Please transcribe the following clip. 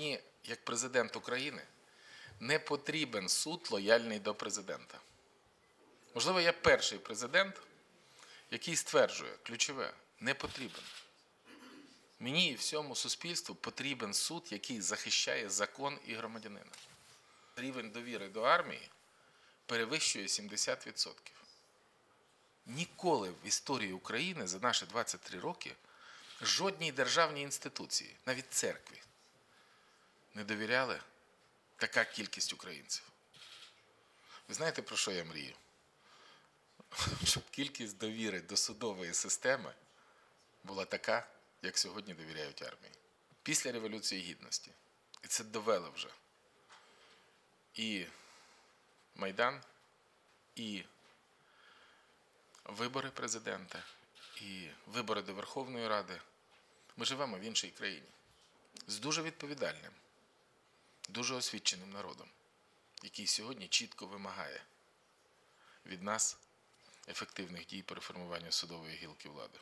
Мені, як президент України, не потрібен суд лояльний до президента. Можливо, я перший президент, який стверджує ключове не потрібен. Мені і всьому суспільству потрібен суд, який захищає закон і громадянина. Рівень довіри до армії перевищує 70%. Ніколи в історії України за наші 23 роки жодній державній інституції, навіть церкві, не довіряли така кількість українців. Ви знаєте, про що я мрію? Щоб кількість довіри до судової системи була така, як сьогодні довіряють армії. Після Революції Гідності. І це довело вже. І Майдан, і вибори президента, і вибори до Верховної Ради. Ми живемо в іншій країні з дуже відповідальним, дуже освіченим народом, який сьогодні чітко вимагає від нас ефективних дій по реформуванню судової гілки влади.